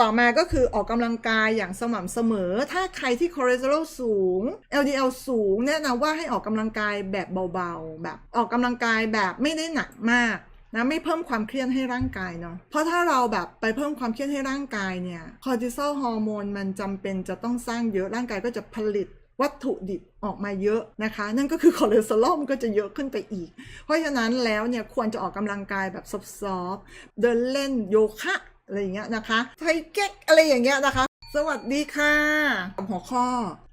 ต่อมาก็คือออกกำลังกายอย่างสม่ำเสมอ ถ้าใครที่คอเลสเตอรอลสูง LDL สูงแนะนำว่าให้ออกกำลังกายแบบเบาๆ แบบออกกำลังกายแบบไม่ได้หนักมากนะไม่เพิ่มความเครียดให้ร่างกายเนาะ เพราะถ้าเราแบบไปเพิ่มความเครียดให้ร่างกายเนี่ย คอร์ติซอลฮอร์โมนมันจำเป็นจะต้องสร้างเยอะ ร่างกายก็จะผลิตวัตถุดิบออกมาเยอะนะคะ นั่นก็คือคอเลสเตอรอลมันก็จะเยอะขึ้นไปอีก เพราะฉะนั้นแล้วเนี่ยควรจะออกกำลังกายแบบซอฟต์ๆเดินเล่นโยคะ อะไรอย่างเงี้ยนะคะไทเก๊กอะไรอย่างเงี้ยนะคะ สวัสดีค่ะหัวข้อ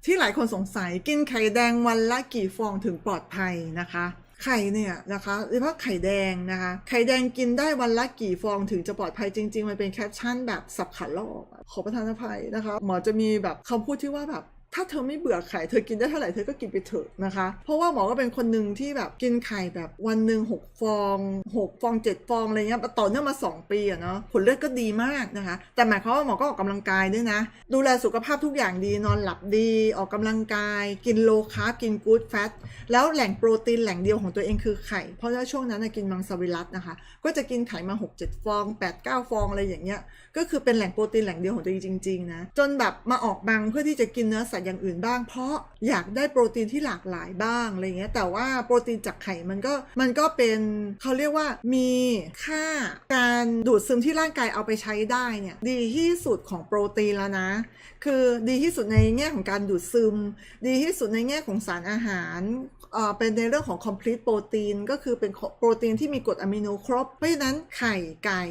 ที่หลายคนสงสัยกินไข่แดงวันละกี่ฟองถึงปลอดภัยนะคะไข่เนี่ยนะคะโดยเฉพาะไข่แดงนะคะ ไข่แดงกินได้วันละกี่ฟองถึงจะปลอดภัยจริง ๆ มันเป็นแคปชั่นแบบสับขาหลอกอขอประทานอภัยนะคะ หมอจะมีแบบคำพูดที่ว่าแบบ ถ้าเธอไม่เบื่อไข่เธอกินได้เท่าไหร่เธอก็กินไปเถอะนะคะ เพราะว่าหมอก็เป็นคนหนึ่งที่แบบกินไข่แบบวันหนึ่งหกฟองหกฟองเจ็ดฟองอะไรเงี้ยต่อเนื่องมาสองปีอะเนาะผลเลือดก็ดีมากนะคะ แต่หมายความว่าหมอก็ออกกำลังกายด้วยนะ ดูแลสุขภาพทุกอย่างดีนอนหลับดีออกกำลังกาย กินโลคาร์บกินกู๊ดแฟตแล้วแหล่งโปรตีนแหล่งเดียวของตัวเองคือไข่ เพราะว่าช่วงนั้นนะกินมังสวิรัตนะคะ ก็จะกินไข่มา 6 7 ฟอง 8 9 ฟองอะไรอย่างเงี้ยก็คือเป็นแหล่งโปรตีนแหล่งเดียวของตัวเองจริงๆนะจนแบบมาออกบังเพื่อที่จะกินเนื้อสตว์อย่างอื่นบ้าง เพราะอยากได้โปรตีนที่หลากหลายบ้างอะไรเงี้ยแต่ว่าโปรตีนจากไข่มันก็มันก็เป็นเขาเรียกว่ามีค่าการดูดซึมที่ร่างกายเอาไปใช้ได้เนี่ยดีที่สุดของโปรตีนแล้วนะ คือดีที่สุดในแง่ของการดูดซึม ดีที่สุดในแง่ของสารอาหาร เป็นในเรื่องของ complete โปรตีนก็คือเป็นโปรตีนที่มีกรดอะมิโนครบ เพราะฉะนั้นไข่ไก่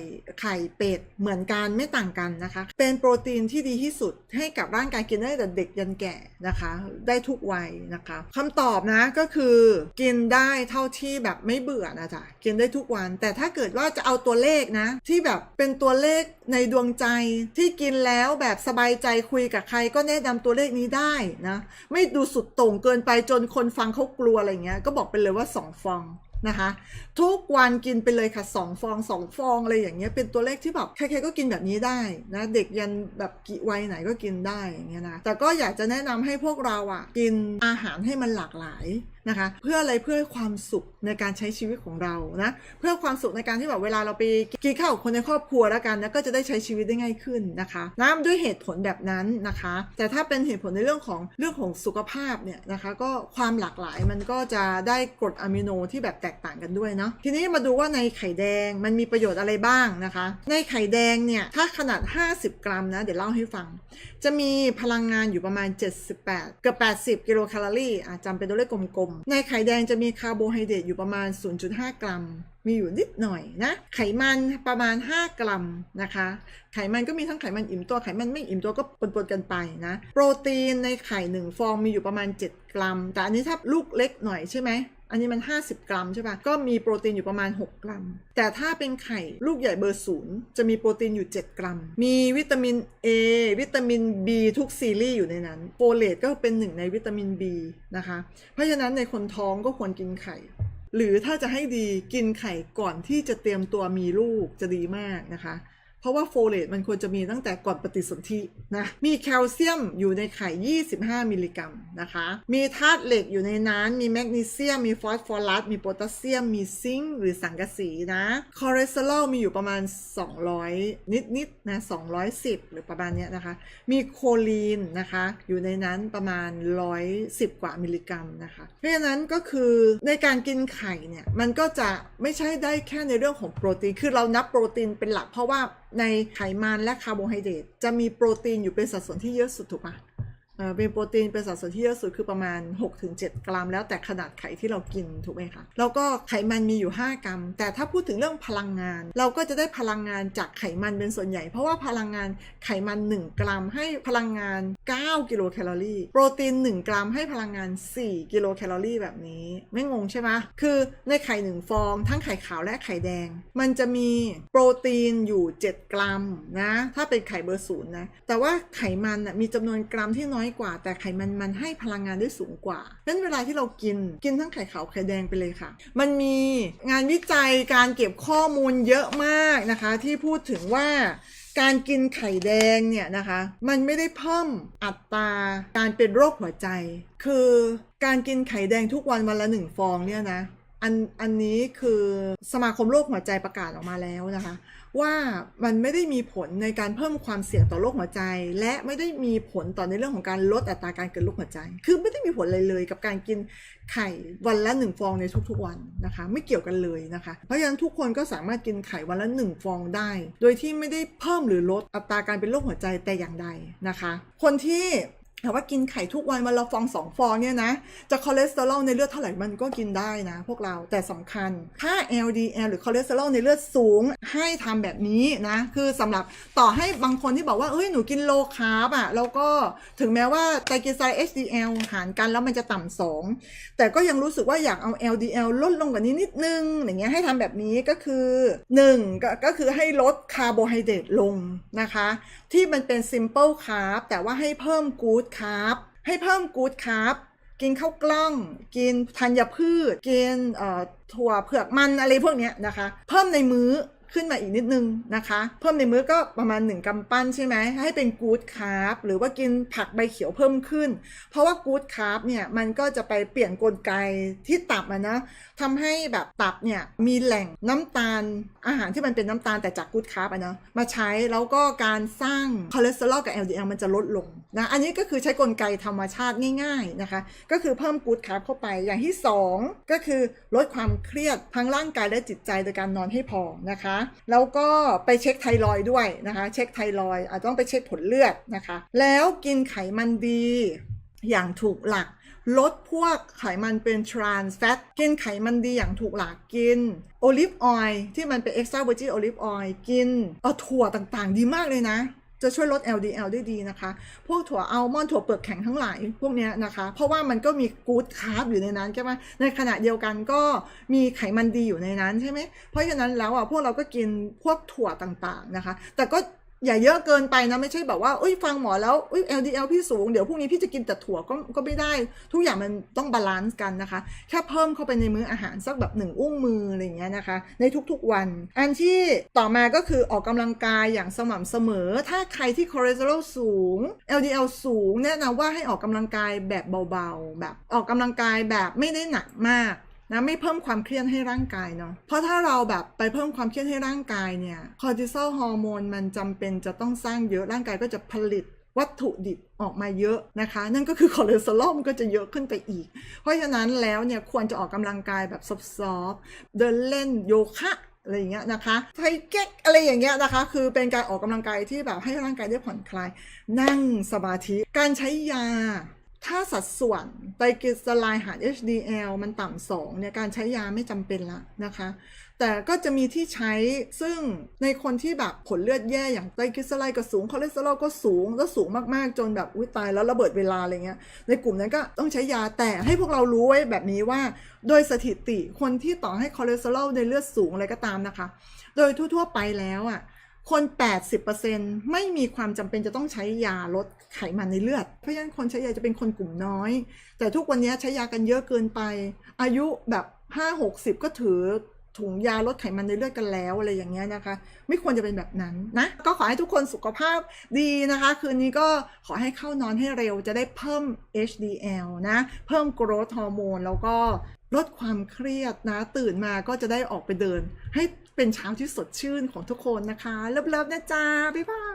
ไข่เป็ดเหมือนกันไม่ต่างกันนะคะ เป็นโปรตีนที่ดีที่สุดให้กับร่างกายกินได้แต่เด็กยันแก่นะคะ ได้ทุกวัยนะคะคำตอบนะก็คือกินได้เท่าที่แบบไม่เบื่อนะจ๊ะกินได้ทุกวัน แต่ถ้าเกิดว่าจะเอาตัวเลขนะ ที่แบบเป็นตัวเลขในดวงใจที่กินแล้วแบบสบายใจคุยกับใครก็แนะนำตัวเลขนี้ได้นะไม่ดูสุดโต่งเกินไปจนคนฟังเขากลัวอะไรเงี้ยก็บอกไปเลยว่า 2 ฟองนะคะ ทุกวันกินไปเลยค่ะ 2 ฟอง 2 ฟองอะไรอย่างเงี้ยเป็นตัวเลขที่แบบใครๆก็กินแบบนี้ได้นะเด็กยันแบบกี่วัยไหนก็กินได้อย่างเงี้ยนะแต่ก็อยากจะแนะนำให้พวกเราอะกินอาหารให้มันหลากหลาย นะคะ เพื่ออะไรเพื่อความสุขในการใช้ชีวิตของเรานะเพื่อความสุขในการที่แบบเวลาเราไปกินข้าวกับคนในครอบครัวแล้วกันนะก็จะได้ใช้ชีวิตได้ง่ายขึ้นนะคะน้ำด้วยเหตุผลแบบนั้นนะคะ แต่ถ้าเป็นเหตุผลในเรื่องของเรื่องของสุขภาพเนี่ยนะคะ ก็ความหลากหลายมันก็จะได้กรดอะมิโนที่แบบแตกต่างกันด้วยเนาะทีนี้มาดูว่าในไข่แดงมันมีประโยชน์อะไรบ้างนะคะ ในไข่แดงเนี่ยถ้าขนาด 50 กรัมนะเดี๋ยวเล่าให้ฟัง จะมีพลังงานอยู่ประมาณ 78 เกือบ 80 กิโลแคลอรี่อะจำเป็นตัวเลขกลมในไข่แดงจะมีคาร์โบไฮเดรตอยู่ประมาณ 0.5 กรัม มีอยู่นิดหน่อยนะ ไขมันประมาณ 5 กรัมนะคะ ไขมันก็มีทั้งไขมันอิ่มตัว ไขมันไม่อิ่มตัวก็ปนๆกันไปนะ โปรตีนในไข่1ฟองมีอยู่ประมาณ 7 กรัม แต่อันนี้ถ้าลูกเล็กหน่อยใช่ไหม อันนี้มัน 50 กรัมใช่ปะก็มีโปรตีนอยู่ประมาณ 6 กรัม แต่ถ้าเป็นไข่ลูกใหญ่เบอร์ศูนย์จะมีโปรตีนอยู่ 7 กรัม มีวิตามิน A วิตามิน B ทุกซีรีส์อยู่ในนั้น โฟเลตก็เป็นหนึ่งในวิตามิน B นะคะ เพราะฉะนั้นในคนท้องก็ควรกินไข่ หรือถ้าจะให้ดีกินไข่ก่อนที่จะเตรียมตัวมีลูกจะดีมากนะคะ ราะว่าโฟเลตมันควรจะมีตั้งแต่ก่อนปฏิสนธินะมีแคลเซียมอยู่ในไข่ 25 มิลลิกรัมนะคะ มีธาตุเหล็กอยู่ในนั้นมีแมกนีเซียมมีฟอสฟอรัสมีโพแทสเซียม มีซิงค์หรือสังกะสีนะคอเลสเตอรอลมีอยู่ประมาณ 200 นิดๆนะ210 หรือประมาณเนี้ยนะคะ มีโคลีนนะคะ อยู่ในนั้นประมาณ 110 กว่ามิลลิกรัมนะคะ เพราะฉะนั้นก็คือในการกินไข่เนี่ยมันก็จะไม่ใช่ได้แค่ในเรื่องของโปรตีน คือเรานับโปรตีนเป็นหลักเพราะว่าในไขมันและคาร์โบไฮเดรตจะมีโปรตีนอยู่เป็นสัดส่วนที่เยอะสุดถูกปะ เป็นโปรตีนเป็นสัดส่วนที่เยอะสุดคือประมาณ 6-7 กรัม แล้วแต่ขนาดไข่ที่เรากินถูกไหมคะแล้วก็ไขมันมีอยู่ 5 กรัม แต่ถ้าพูดถึงเรื่องพลังงาน เราก็จะได้พลังงานจากไขมันเป็นส่วนใหญ่ เพราะว่าพลังงานไขมัน 1 กรัม ให้พลังงาน 9 กิโลแคลอรี่โปรตีน 1 กรัม ให้พลังงาน 4 กิโลแคลอรี่แบบนี้ไม่งงใช่ไหมคือในไข่1ฟอง ทั้งไข่ขาวและไข่แดง มันจะมีโปรตีนอยู่ 7 กรัมนะถ้าเป็นไข่เบอร์ศูนย์นะแต่ว่าไขมันมีจำนวนกรัมที่น้อยกว่า แต่ไขมันมันให้พลังงานได้สูงกว่าเพราะฉะนั้นเวลาที่เรากินกินทั้งไข่ขาวไข่แดงไปเลยค่ะ มันมีงานวิจัยการเก็บข้อมูลเยอะมากนะคะ ที่พูดถึงว่าการกินไข่แดงเนี่ยนะคะ มันไม่ได้เพิ่มอัตราการเป็นโรคหัวใจ คือการกินไข่แดงทุกวันวันละหนึ่งฟองเนี่ยนะ อันอันนี้คือสมาคมโรคหัวใจประกาศออกมาแล้วนะคะ ว่ามันไม่ได้มีผลในการเพิ่มความเสี่ยงต่อโรคหัวใจ และไม่ได้มีผลต่อในเรื่องของการลดอัตราการเกิดโรคหัวใจ คือไม่ได้มีผลอะไรเลย กับการกินไข่วันละหนึ่งฟองในทุกๆวันนะคะ ไม่เกี่ยวกันเลยนะคะ เพราะฉะนั้นทุกคนก็สามารถกินไข่วันละหนึ่งฟองได้ โดยที่ไม่ได้เพิ่มหรือลดอัตราการเป็นโรคหัวใจแต่อย่างใดนะคะ คนที่ ถามว่ากินไข่ทุกวันวันละฟองสองฟองเนี่ยนะ จะคอเลสเตอรอลในเลือดเท่าไหร่มันก็กินได้นะ พวกเราแต่สำคัญถ้า LDL หรือคอเลสเตอรอลในเลือดสูงให้ทำแบบนี้นะ คือสำหรับต่อให้บางคนที่บอกว่าเอ้ยหนูกินโลคาร์บอะแล้วก็ถึงแม้ว่าไตรกลีเซอไรด์ HDL หารกันแล้วมันจะต่ำสองแต่ก็ยังรู้สึกว่าอยากเอา LDL ลดลงกว่านี้นิดนึงอย่างเงี้ยให้ทำแบบนี้ก็คือ1ก็ก็คือให้ลดคาร์โบไฮเดรตลงนะคะ ที่มันเป็น simple carb แต่ว่าให้เพิ่ม good carb ให้เพิ่มกูดคาร์บกินข้าวกล้อง กินธัญพืช กินถั่วเผือกมันอะไรพวกนี้นะคะ เพิ่มในมื้อ ขึ้นมาอีกนิดนึงนะคะ เพิ่มในมื้อก็ประมาณ 1กำปั้นใช่ไหมให้เป็นกู๊ดคาร์บหรือว่ากินผักใบเขียวเพิ่มขึ้น เพราะว่ากู๊ดคาร์บเนี่ยมันก็จะไปเปลี่ยนกลไกที่ตับอะนะทำให้แบบตับเนี่ยมีแหล่งน้ำตาลอาหารที่มันเป็นน้ำตาลแต่จากกู๊ดคาร์บอะนะมาใช้แล้วก็การสร้างคอเลสเตอรอลกับ LDL มันจะลดลงนะอันนี้ก็คือใช้กลไกธรรมชาติง่าย ๆนะคะ ก็คือเพิ่มกู๊ดคาร์บเข้าไปอย่างที่ 2 ก็คือลดความเครียดทั้งร่างกายและจิตใจโดยการนอนให้พอนะคะแล้วก็ไปเช็คไทรอยด้วยนะคะ เช็คไทรอยอาจจะต้องไปเช็คผลเลือดนะคะ แล้วกินไขมันดีอย่างถูกหลักลดพวกไขมันเป็นทรานส์แฟตกินไขมันดีอย่างถูกหลักกินโอลิฟออยล์ที่มันเป็น extra virgin olive oil กินเอาถั่วต่างๆ ดีมากเลยนะ จะช่วยลด LDL ได้ดีนะคะ พวกถั่วอัลมอนด์ถั่วเปลือกแข็งทั้งหลายพวกนี้นะคะ เพราะว่ามันก็มีกู๊ดคาร์บอยู่ในนั้นใช่ไหมในขณะเดียวกันก็มีไขมันดีอยู่ในนั้นใช่ไหมเพราะฉะนั้นแล้วอะพวกเราก็กินพวกถั่วต่างๆนะคะ แต่ก็ อย่าเยอะเกินไปนะไม่ใช่แบบว่าอุ้ยฟังหมอแล้วอุ้ย LDL พี่สูงเดี๋ยวพรุ่งนี้พี่จะกินแต่ถั่วก็ก็ไม่ได้ ทุกอย่างมันต้องบาลานซ์กันนะคะแค่เพิ่มเข้าไปในมื้ออาหารสักแบบหนึ่งอุ้งมืออะไรเงี้ยนะคะ ในทุกๆวัน อันที่ต่อมาก็คือออกกำลังกายอย่างสม่ำเสมอ ถ้าใครที่คอเลสเตอรอลสูง LDL สูงแนะนำว่าให้ออกกำลังกายแบบเบาๆ แบบออกกำลังกายแบบไม่ได้หนักมาก นะไม่เพิ่มความเครียดให้ร่างกายเนาะเพราะถ้าเราแบบไปเพิ่มความเครียดให้ร่างกายเนี่ยคอร์ติซอลฮอร์โมนมันจำเป็นจะต้องสร้างเยอะร่างกายก็จะผลิตวัตถุดิบออกมาเยอะนะคะ นั่นก็คือคอเลสเตอรอลมันก็จะเยอะขึ้นไปอีก เพราะฉะนั้นแล้วเนี่ยควรจะออกกำลังกายแบบซอฟๆเดินเล่นโยคะอะไรอย่างเงี้ยนะคะไทเก๊กอะไรอย่างเงี้ยนะคะ คือเป็นการออกกำลังกายที่แบบให้ร่างกายได้ผ่อนคลาย นั่งสมาธิ การใช้ยา ถ้าสัดส่วนไตรกลีเซอไรด์หาร HDL มันต่ำสองเนี่ยการใช้ยาไม่จำเป็นละนะคะ แต่ก็จะมีที่ใช้ซึ่งในคนที่แบบผลเลือดแย่อย่างไตรกลีเซอไรด์ก็สูงคอเลสเตอรอลก็สูงแล้วสูงมากๆจนแบบอุ้ยตายแล้วระเบิดเวลาอะไรเงี้ยในกลุ่มนั้นก็ต้องใช้ยาแต่ให้พวกเรารู้ไว้แบบนี้ว่า โดยสถิติคนที่ต่อให้คอเลสเตอรอลในเลือดสูงอะไรก็ตามนะคะ โดยทั่วๆไปแล้วอะ คน 80%ไม่มีความจำเป็นจะต้องใช้ยาลดไขมันในเลือด เพราะฉะนั้นคนใช้ยาจะเป็นคนกลุ่มน้อย แต่ทุกวันนี้ใช้ยากันเยอะเกินไป อายุแบบ 5-60 ก็ถือถุงยาลดไขมันในเลือดกันแล้วอะไรอย่างเงี้ยนะคะ ไม่ควรจะเป็นแบบนั้นนะ ก็ขอให้ทุกคนสุขภาพดีนะคะ คืนนี้ก็ขอให้เข้านอนให้เร็วจะได้เพิ่ม HDL นะ เพิ่ม growth hormone แล้วก็ลดความเครียดนะ ตื่นมาก็จะได้ออกไปเดิน ให้ เป็นเช้าที่สดชื่นของทุกคนนะคะ เลิฟๆนะจ๊ะ บ๊ายบาย